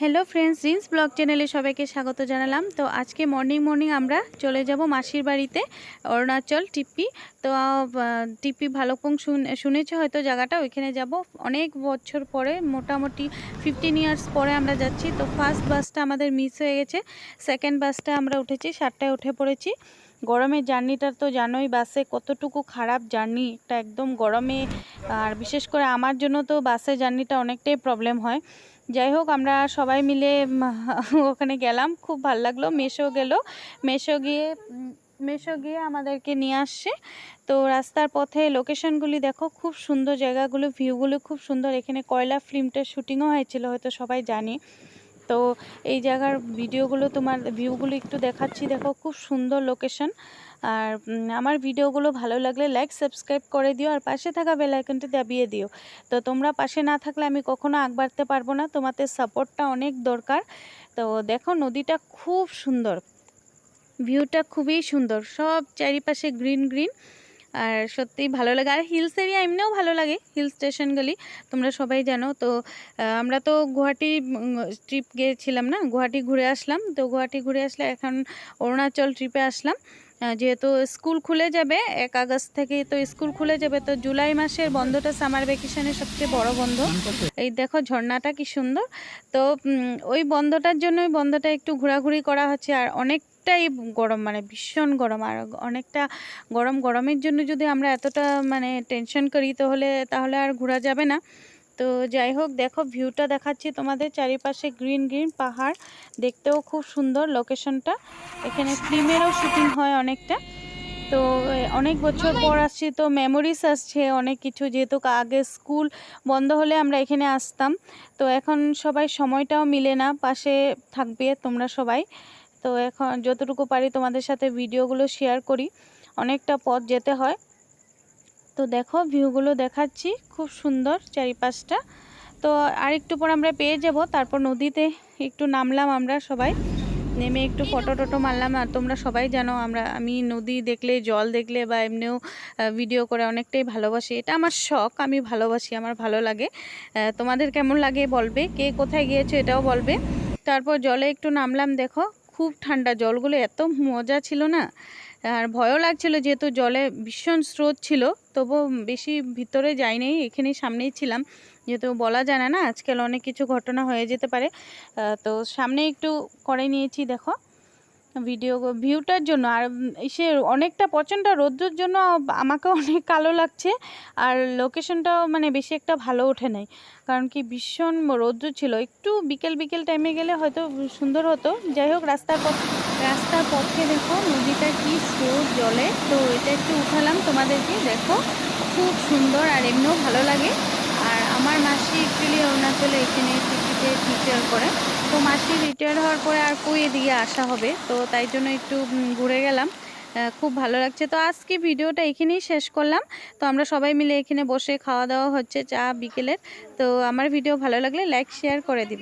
Hello friends rinse blog চ্যানেলে সবাইকে স্বাগত জানালাম। তো আজকে মর্নিং মর্নিং আমরা চলে যাব মাসির বাড়িতে, অরুণাচল টিপ্পি তো টিপ্পি ভালোকং শুনেছে হয়তো জায়গাটা? ওইখানে যাব। অনেক বছর পরে, মোটামুটি ফিফটিন ইয়ার্স পরে আমরা যাচ্ছি। তো ফার্স্ট বাসটা আমাদের মিস হয়ে গেছে। সেকেন্ড বাসটা আমরা উঠেছি, সাতটায় উঠে পড়েছি। গরমের জার্নিটা তো জানোই বাসে কতটুকু খারাপ জার্নি, এটা একদম গরমে, আর বিশেষ করে আমার জন্য তো বাসে জার্নিটা অনেকটাই প্রবলেম হয়। যাই হোক, আমরা সবাই মিলে ওখানে গেলাম। খুব ভালো লাগল। মেশো গেল। মেশো গিয়ে মেশো গিয়ে আমাদেরকে নিয়ে আসছে। তো রাস্তার পথে লোকেশনগুলি দেখো, খুব সুন্দর জায়গাগুলো, ভিউগুলো খুব সুন্দর। এখানে কয়লা ফিল্মটার শ্যুটিংও হয়েছিল, হয়তো সবাই জানে। তো এই জায়গার ভিডিওগুলো তোমার ভিউগুলো একটু দেখাচ্ছি। দেখো, খুব সুন্দর লোকেশন আর আমার ভিডিওগুলো ভালো লাগলে লাইক সাবস্ক্রাইব করে দিও আর পাশে থাকা বেল আইকনটি দাবিয়ে দিও। তো তোমরা পাশে না থাকলে আমি কখনো আগ বাড়তে পারব না। তোমাদের সাপোর্টটা অনেক দরকার। তো দেখো, নদীটা খুব সুন্দর। ভিউটা খুবই সুন্দর। সব চারিপাশে গ্রিন গ্রিন আর সত্যিই ভালো লাগে। আর হিলস এরিয়া এমনিও ভালো লাগে, হিল স্টেশনগুলি তোমরা সবাই জানো। তো আমরা তো গুয়াহাটি ট্রিপ গিয়েছিলাম না, গুয়াহাটি ঘুরে আসলাম। তো গুয়াহাটি ঘুরে আসলে এখন অরুণাচল ট্রিপে আসলাম। যেহেতু স্কুল খুলে যাবে, এক আগস্ট থেকে তো স্কুল খুলে যাবে, তো জুলাই মাসের বন্ধটা সামার ভ্যাকেশনের সবচেয়ে বড় বন্ধ। এই দেখো ঝর্ণাটা কি সুন্দর। তো ওই বন্ধটার জন্য ওই বন্ধটা একটু ঘোরাঘুরি করা হচ্ছে, আর অনেক অনেকটাই গরম মানে ভীষণ গরম, আর অনেকটা গরম, গরমের জন্য যদি আমরা এতটা মানে টেনশন করি, তাহলে তাহলে আর ঘোরা যাবে না। তো যাই হোক, দেখো ভিউটা দেখাচ্ছি তোমাদের চারিপাশে গ্রিন গ্রিন পাহাড়। দেখতেও খুব সুন্দর লোকেশনটা। এখানে ফিল্মেরও শুটিং হয় অনেকটা। তো অনেক বছর পর আসছি, তো মেমোরিস আসছে অনেক কিছু। যেহেতু আগে স্কুল বন্ধ হলে আমরা এখানে আসতাম। তো এখন সবাই সময়টাও মিলে না, পাশে থাকবে তোমরা সবাই। তো এখন যতটুকু পারি তোমাদের সাথে ভিডিওগুলো শেয়ার করি। অনেকটা পথ যেতে হয়। তো দেখো ভিউগুলো দেখাচ্ছি। খুব সুন্দর চারিপাশটা। তো আরেকটু পর আমরা পেয়ে যাব। তারপর নদীতে একটু নামলাম আমরা সবাই। নেমে একটু ফটো টটো মারলাম। আর তোমরা সবাই জানো, আমরা, আমি নদী দেখলে, জল দেখলে বা এমনিও ভিডিও করে অনেকটাই ভালোবাসি। এটা আমার শখ, আমি ভালোবাসি, আমার ভালো লাগে। তোমাদের কেমন লাগে বলবে? কে কোথায় গিয়েছো এটাও বলবে। তারপর জলে একটু নামলাম, দেখো। খুব ঠান্ডা। জলগুলো এত মজা ছিল না। আর ভয়ও লাগছিল যেহেতু জলে ভীষণ স্রোত ছিল তবু বেশি ভিতরে যাইনি, এখানেই সামনেই ছিলাম। যেহেতু বলা যায় না আজকাল অনেক কিছু ঘটনা হয়ে যেতে পারে। তো সামনে একটু করে নিয়েছি, দেখো। ভিডিও ভিউটার জন্য। আর সে অনেকটা প্রচণ্ড রৌদ্রের জন্য আমাকে অনেক কালো লাগছে। আর লোকেশনটাও মানে বেশি একটা ভালো ওঠে নাই। কারণ কি ভীষণ রৌদ্র ছিল। একটু বিকেল বিকেল টাইমে গেলে হয়তো সুন্দর হতো। যাই হোক, রাস্তার পথ, রাস্তার পথে দেখো নদীটা কি স্রোত জলে। তো এটা একটু উঠালাম তোমাদেরকে। দেখো, খুব সুন্দর আর এমনিও ভালো লাগে। আর আমার মাসি অ্যাকচুয়ালি অরুণাচলে এখানে টিকিটে টিচার করে। তো মাসি রিটায়ার হওয়ার পরে আর কই এদিকে আসা হবে? তো তাই জন্য একটু ঘুরে গেলাম। খুব ভালো লাগছে। তো আজকে ভিডিওটা এখানেই শেষ করলাম। তো আমরা সবাই মিলে এখানে বসে খাওয়া দাওয়া হচ্ছে চা বিকেলের। তো আমার ভিডিও ভালো লাগলে লাইক শেয়ার করে দিবে।